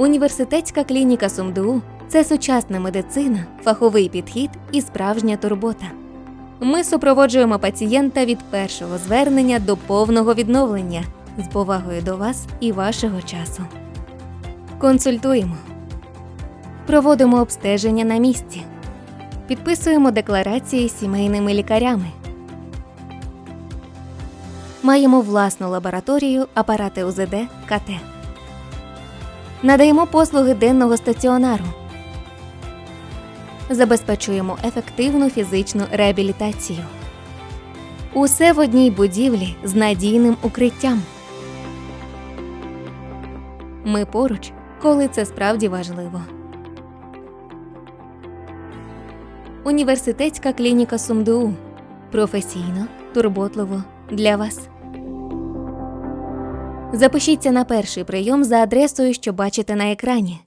Університетська клініка СумДУ це сучасна медицина, фаховий підхід і справжня турбота. Ми супроводжуємо пацієнта від першого звернення до повного відновлення з повагою до вас і вашого часу. Консультуємо, проводимо обстеження на місці, підписуємо декларації сімейними лікарями. Маємо власну лабораторію, апарати УЗД, КТ. Надаємо послуги денного стаціонару. Забезпечуємо ефективну фізичну реабілітацію. Усе в одній будівлі з надійним укриттям. Ми поруч, коли це справді важливо. Університетська клініка СумДУ. Професійно, турботливо для вас. Запишіться на перший прийом за адресою, що бачите на екрані.